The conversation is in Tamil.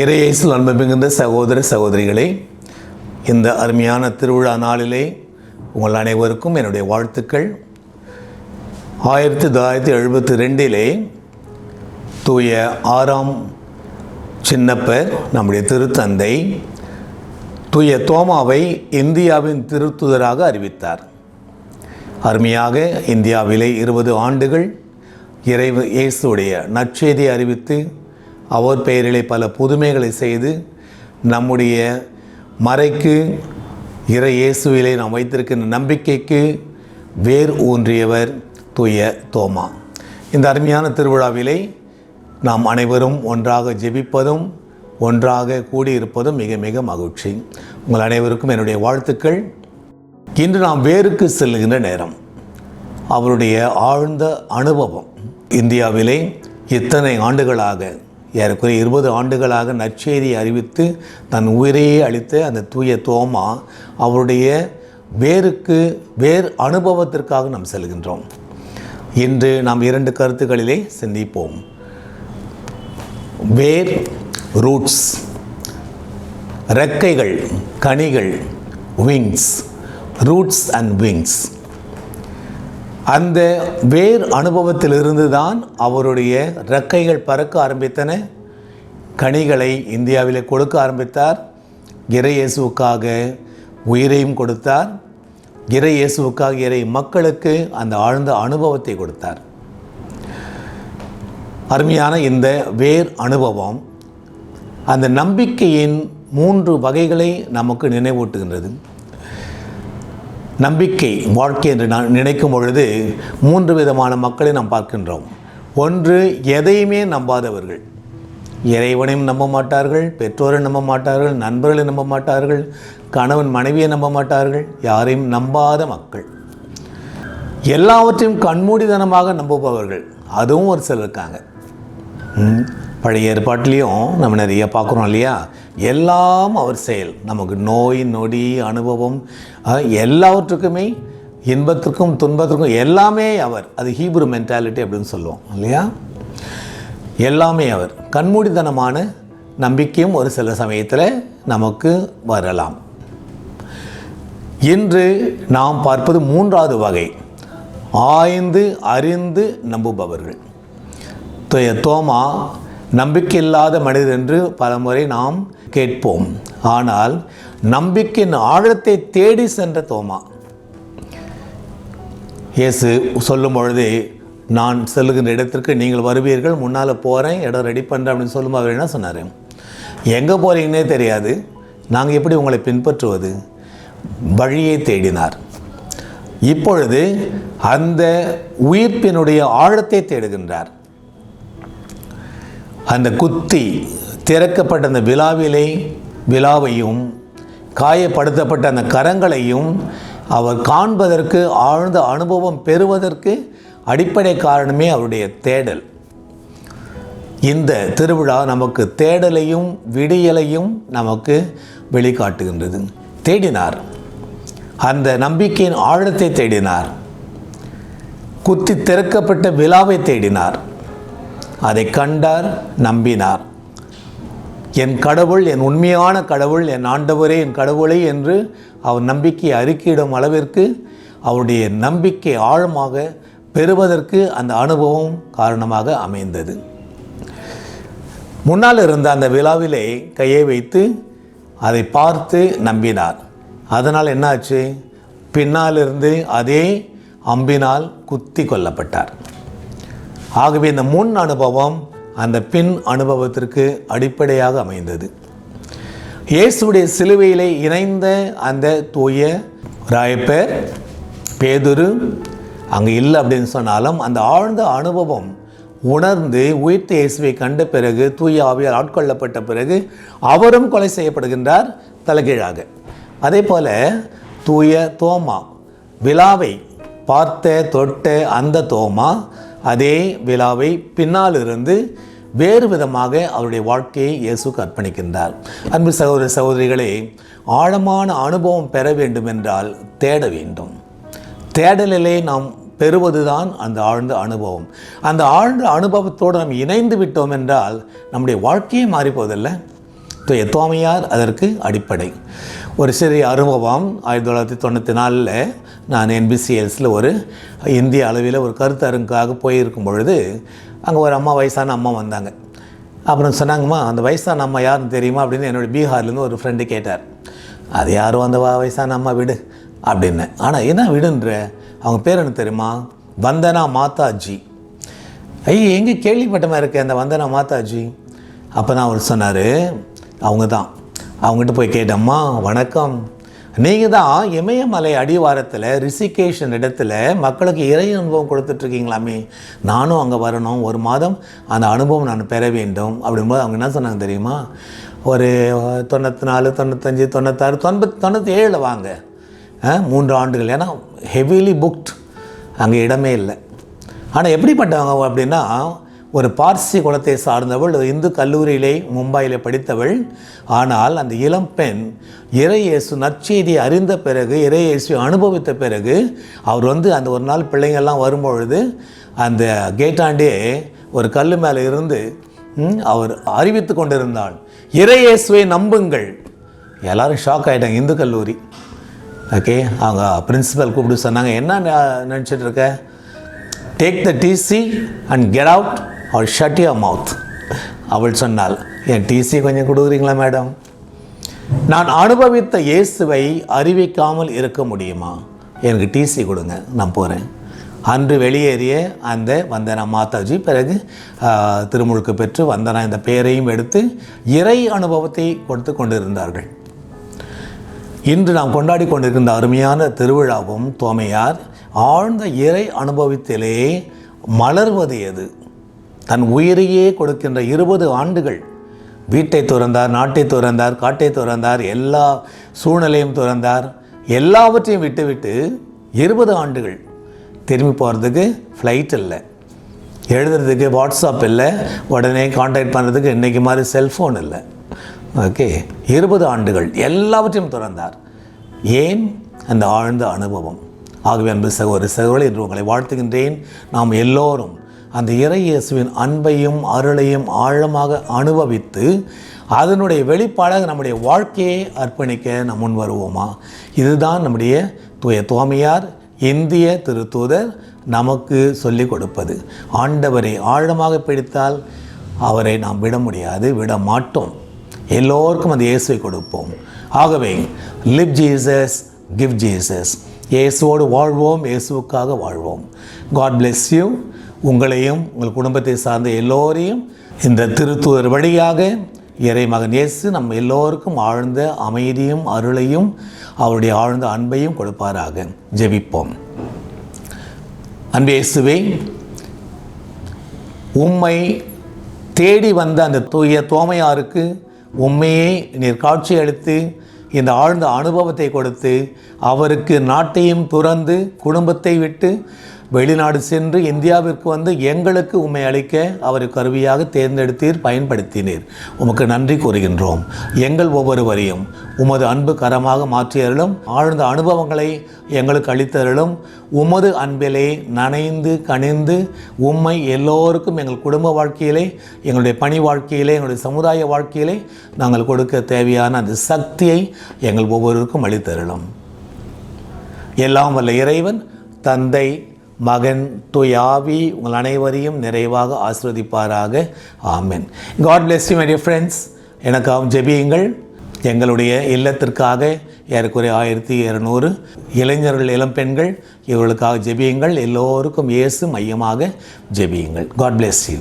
இறையேசில் அன்பு மிகுந்த சகோதர சகோதரிகளே இந்த அருமையான திருவிழா நாளிலே உங்கள் அனைவருக்கும் என்னுடைய வாழ்த்துக்கள். ஆயிரத்தி தொள்ளாயிரத்தி எழுபத்தி ரெண்டிலே தூய ஆறாம் சின்னப்பர் நம்முடைய திருத்தந்தை தூய தோமாவை இந்தியாவின் திருத்துதராக அறிவித்தார். அருமையாக இந்தியாவிலே இருபது ஆண்டுகள் இறைவு இயேசுடைய நற்செய்தியை அறிவித்து அவர் பெயரிலே பல புதுமைகளை செய்து நம்முடைய மறைக்கு இறை இயேசுவிலே நாம் வைத்திருக்கின்ற நம்பிக்கைக்கு வேர் ஊன்றியவர் தூய தோமா. இந்த அருமையான திருவிழாவிலே நாம் அனைவரும் ஒன்றாக ஜெபிப்பதும் ஒன்றாக கூடியிருப்பதும் மிக மிக மகிழ்ச்சி. உங்கள் அனைவருக்கும் என்னுடைய வாழ்த்துக்கள். இன்று நாம் வேருக்கு செல்லுகின்ற நேரம். அவருடைய ஆழ்ந்த அனுபவம் இந்தியாவிலே இத்தனை ஆண்டுகளாக ஏறக்குறைய இருபது ஆண்டுகளாக நற்செய்தியை அறிவித்து தன் உயிரையே அளித்த அந்த தூய தோமா அவருடைய வேருக்கு வேர் அனுபவத்திற்காக நாம் செல்கின்றோம். இன்று நாம் இரண்டு கருத்துக்களிலே சிந்திப்போம். வேர் ரூட்ஸ் ரெக்கைகள் கனிகள் விங்ஸ் ரூட்ஸ் அண்ட் விங்ஸ். அந்த வேர் அனுபவத்திலிருந்து தான் அவருடைய ரெக்கைகள் பறக்க ஆரம்பித்தன. கனிகளை இந்தியாவிலே கொடுக்க ஆரம்பித்தார். இறையேசுவுக்காக உயிரையும் கொடுத்தார். இறை இயேசுவுக்காக இறை மக்களுக்கு அந்த ஆழ்ந்த அனுபவத்தை கொடுத்தார். அருமையான இந்த வேர் அனுபவம் அந்த நம்பிக்கையின் மூன்று வகைகளை நமக்கு நினைவூட்டுகின்றது. நம்பிக்கை வாழ்க்கை என்று நான் நினைக்கும் பொழுது மூன்று விதமான மக்களை நாம் பார்க்கின்றோம். ஒன்று எதையுமே நம்பாதவர்கள். இறைவனையும் நம்ப மாட்டார்கள் பெற்றோரை நம்ப மாட்டார்கள் நண்பர்களை நம்ப மாட்டார்கள் கணவன் மனைவியை நம்ப மாட்டார்கள் யாரையும் நம்பாத மக்கள். எல்லாவற்றையும் கண்மூடிதனமாக நம்புபவர்கள். அதுவும் ஒரு சிலர் இருக்காங்க. ம், பழைய ஏற்பாட்டிலையும் நம்ம நிறைய பார்க்குறோம் இல்லையா? எல்லாம் அவர் செயல். நமக்கு நோய் நொடி அனுபவம் எல்லாவற்றுக்குமே இன்பத்திற்கும் துன்பத்திற்கும் எல்லாமே அவர். அது ஹீப்ரு மென்டாலிட்டி அப்படின்னு சொல்லுவோம் இல்லையா? எல்லாமே அவர். கண்மூடித்தனமான நம்பிக்கையும் ஒரு சில சமயத்தில் நமக்கு வரலாம். இன்று நாம் பார்ப்பது மூன்றாவது வகை. ஆய்ந்து அறிந்து நம்புபவர்கள். தோமா நம்பிக்கையில்லாத மனிதர் என்று பலமுறை நாம் கேட்போம். ஆனால் நம்பிக்கையின் ஆழத்தை தேடி சென்ற தோமா. இயேசு சொல்லும் பொழுது நான் செல்லுகின்ற இடத்திற்கு நீங்கள் வருவீர்கள் முன்னால் போகிறேன் இடம் ரெடி பண்ணுறேன் அப்படின்னு சொல்லும் அவர் என்ன சொன்னார்? எங்கே போகிறீங்கன்னே தெரியாது. நாங்கள் எப்படி உங்களை பின்பற்றுவது? வழியை தேடினார். இப்பொழுது அந்த உயிர்ப்பினுடைய ஆழத்தை தேடுகின்றார். அந்த குத்தி திறக்கப்பட்ட அந்த விழாவிலே விழாவையும் காயப்படுத்தப்பட்ட அந்த கரங்களையும் அவர் காண்பதற்கு ஆழ்ந்த அனுபவம் பெறுவதற்கு அடிப்படை காரணமே அவருடைய தேடல். இந்த திருவிழா நமக்கு தேடலையும் விடியலையும் நமக்கு வெளிக்காட்டுகின்றது. தேடினார். அந்த நம்பிக்கையின் ஆழத்தை தேடினார். குத்தி திறக்கப்பட்ட விழாவை தேடினார். அதை கண்டார் நம்பினார். என் கடவுள் என் உண்மையான கடவுள் என் ஆண்டவரே என் கடவுளை என்று அவர் நம்பிக்கையை அறிக்கையிடும் அளவிற்கு அவருடைய நம்பிக்கை ஆழமாக பெறுவதற்கு அந்த அனுபவம் காரணமாக அமைந்தது. முன்னால் இருந்த அந்த விழாவிலே கையை வைத்து அதை பார்த்து நம்பினார். அதனால் என்னாச்சு? பின்னால் இருந்து அதே அம்பினால் குத்தி கொல்லப்பட்டார். ஆகவே இந்த முன் அனுபவம் அந்த பின் அனுபவத்திற்கு அடிப்படையாக அமைந்தது. இயேசுடைய சிலுவையிலே இணைந்த அந்த தூய ராயப்பர் பேதுரு அங்கே இல்லை அப்படின்னு சொன்னாலும் அந்த ஆழ்ந்த அனுபவம் உணர்ந்து உயிர்த்த இயேசுவை கண்ட பிறகு தூய ஆவியால் ஆட்கொள்ளப்பட்ட பிறகு அவரும் கொலை செய்யப்படுகின்றார் தலைகீழாக. அதே போல் தூய தோமா விழாவை பார்த்த தொட்ட அந்த தோமா அதே விழாவை பின்னால் இருந்து வேறு விதமாக அவருடைய வாழ்க்கையை இயேசுக்கு அர்ப்பணிக்கின்றார் அன்பு சகோதர சகோதரிகளே ஆழமான அனுபவம் பெற வேண்டும் என்றால் தேட வேண்டும். தேடலிலே நாம் பெறுவதுதான் அந்த ஆழ்ந்த அனுபவம். அந்த ஆழ்ந்த அனுபவத்தோடு நாம் இணைந்து விட்டோம் என்றால் நம்முடைய வாழ்க்கையே மாறிப்போவதில்லை. தோமையார் அதற்கு அடிப்படை. ஒரு சிறிய அனுபவம் ஆயிரத்தி தொள்ளாயிரத்தி தொண்ணூற்றி நாலில் நான் என்பிசிஎல்ஸில் ஒரு இந்திய அளவில் ஒரு கருத்தரங்குக்காக போயிருக்கும் பொழுது அங்கே ஒரு அம்மா வயசான அம்மா வந்தாங்க. அப்புறம் சொன்னாங்கம்மா அந்த வயசான அம்மா யாருன்னு தெரியுமா அப்படின்னு என்னோடய பீகார்லேருந்து ஒரு ஃப்ரெண்டு கேட்டார். அது யாரும் அந்த வா வயசான அம்மா விடு அப்படின்னு. ஆனால் என்ன விடுன்ற? அவங்க பேர் என்ன தெரியுமா? வந்தனா மாதாஜி. ஐயோ எங்கே கேள்விப்பட்ட மாதிரி அந்த வந்தனா மாதாஜி? அப்போ தான் அவர் சொன்னார் அவங்க தான் அவங்ககிட்ட போய் கேட்டம்மா வணக்கம். நீங்கள் தான் இமயமலை அடிவாரத்தில் ரிஷிகேஷன் இடத்துல மக்களுக்கு இறை அனுபவம் கொடுத்துட்ருக்கீங்களாமே. நானும் அங்கே வரணும் ஒரு மாதம் அந்த அனுபவம் நான் பெற வேண்டும். அப்படிங்கும்போது அவங்க என்ன சொன்னாங்க தெரியுமா? ஒரு தொண்ணூற்றி நாலு தொண்ணூத்தஞ்சு தொண்ணூத்தாறு தொண்பத் தொண்ணூற்றி ஏழில் வாங்க. ஆ, மூன்று ஆண்டுகள். ஏன்னா ஹெவிலி புக்ட் அங்கே இடமே இல்லை. ஆனால் எப்படிப்பட்டவங்க அப்படின்னா ஒரு பார்சி குலத்தை சார்ந்தவள் ஒரு இந்து கல்லூரியிலே மும்பையில் படித்தவள். ஆனால் அந்த இளம் பெண் இறையேசு நற்செய்தியை அறிந்த பிறகு இறையேசு அனுபவித்த பிறகு அவர் வந்து அந்த ஒரு நாள் பிள்ளைங்கள்லாம் வரும்பொழுது அந்த கேட்டாண்டே ஒரு கல் மேலே இருந்து அவர் அறிவித்து கொண்டிருந்தாள் இறையேசுவை நம்புங்கள். எல்லாரும் ஷாக் ஆகிட்டாங்க இந்து கல்லூரி. ஓகே அவங்க பிரின்ஸிபல் கூப்பிட்டு சொன்னாங்க என்ன ந- இருக்க? Take the TC and get out or shut your mouth அவள் சொன்னாள் என் டிசி கொஞ்சம் கொடுக்குறீங்களா மேடம் நான் அனுபவித்த இயேசுவை அறிவிக்காமல் இருக்க முடியுமா? எனக்கு டிசி கொடுங்க நான் போகிறேன் அன்று வெளியேறிய அந்த வந்தனா மாதாஜி பிறகு திருமுழுக்கு பெற்று வந்தனா இந்த பெயரையும் எடுத்து இறை அனுபவத்தை கொடுத்து கொண்டிருந்தார்கள். இன்று நாம் கொண்டாடி கொண்டிருக்கின்ற அருமையான திருவிழாவும் தோமையார் ஆழ்ந்த இறை அனுபவத்திலே மலர்வது எது? தன் உயிரையே கொடுக்கின்ற இருபது ஆண்டுகள் வீட்டை துறந்தார் நாட்டை துறந்தார் காட்டை துறந்தார் எல்லா சூழ்நிலையும் துறந்தார் எல்லாவற்றையும் விட்டுவிட்டு இருபது ஆண்டுகள் திரும்பி போகிறதுக்கு ஃப்ளைட் இல்லை. எழுதுறதுக்கு வாட்ஸ்அப் இல்லை. உடனே காண்டாக்ட் பண்ணுறதுக்கு இன்றைக்கி மாதிரி செல்ஃபோன் இல்லை. ஓகே இருபது ஆண்டுகள் எல்லாவற்றையும் துறந்தார். ஏன்? அந்த ஆழ்ந்த அனுபவம். ஆகவே அன்பு சகோதர சகோதரி என்று உங்களை வாழ்த்துகின்றேன். நாம் எல்லோரும் அந்த இறை இயேசுவின் அன்பையும் அருளையும் ஆழமாக அனுபவித்து அதனுடைய வெளிப்பாடாக நம்முடைய வாழ்க்கையை அர்ப்பணிக்க நம் முன் வருவோமா? இதுதான் நம்முடைய தூய தோமையார் இந்திய திருத்தூதர் நமக்கு சொல்லிக் கொடுப்பது. ஆண்டவரை ஆழமாக பிடித்தால் அவரை நாம் விட முடியாது விட மாட்டோம். எல்லோருக்கும் அந்த இயேசுவை கொடுப்போம். ஆகவே லிவ் ஜீசஸ் கிவ் ஜீசஸ் இயேசுவோடு வாழ்வோம் இயேசுவுக்காக வாழ்வோம். காட் பிளெஸ் யூ உங்களையும் உங்கள் குடும்பத்தை சார்ந்த எல்லோரையும் இந்த திருத்தூதர் வழியாக இறை மகன் இயேசு நம்ம எல்லோருக்கும் ஆழ்ந்த அமைதியும் அருளையும் அவருடைய ஆழ்ந்த அன்பையும் கொடுப்பாராக. ஜெபிப்போம். அன்பு இயேசுவே உம்மை தேடி வந்த அந்த தூய தோமையாருக்கு உண்மையே நீர் காட்சி அளித்து இந்த ஆழ்ந்த அனுபவத்தை கொடுத்து அவருக்கு நாட்டையும் துறந்து குடும்பத்தை விட்டு வெளிநாடு சென்று இந்தியாவிற்கு வந்து எங்களுக்கு உண்மை அளிக்க அவரை கருவியாக தேர்ந்தெடுத்தீர் பயன்படுத்தினீர். உமக்கு நன்றி கூறுகின்றோம். எங்கள் ஒவ்வொருவரையும் உமது அன்பு கரமாக மாற்றியருளும் ஆழ்ந்த அனுபவங்களை எங்களுக்கு அளித்தருளும் உமது அன்பிலே நனைந்து கனிந்து உம்மை எல்லோருக்கும் எங்கள் குடும்ப வாழ்க்கையிலே எங்களுடைய பணி வாழ்க்கையிலே எங்களுடைய சமுதாய வாழ்க்கையிலே நாங்கள் கொடுக்க தேவையான அந்த சக்தியை எங்கள் ஒவ்வொருவருக்கும் அளித்தருளும். எல்லாம் வல்ல இறைவன் தந்தை மகன் துயாவி உங்கள் அனைவரையும் நிறைவாக ஆசிர்வதிப்பாராக. Amen. God bless you my dear friends எனக்காகவும் ஜெபியுங்கள். எங்களுடைய இல்லத்திற்காக ஏறக்குறைய ஆயிரத்தி இரநூறு இளைஞர்கள் இளம் பெண்கள் இவர்களுக்காக ஜெபியுங்கள். எல்லோருக்கும் இயேசு மையமாக ஜெபியுங்கள். God bless you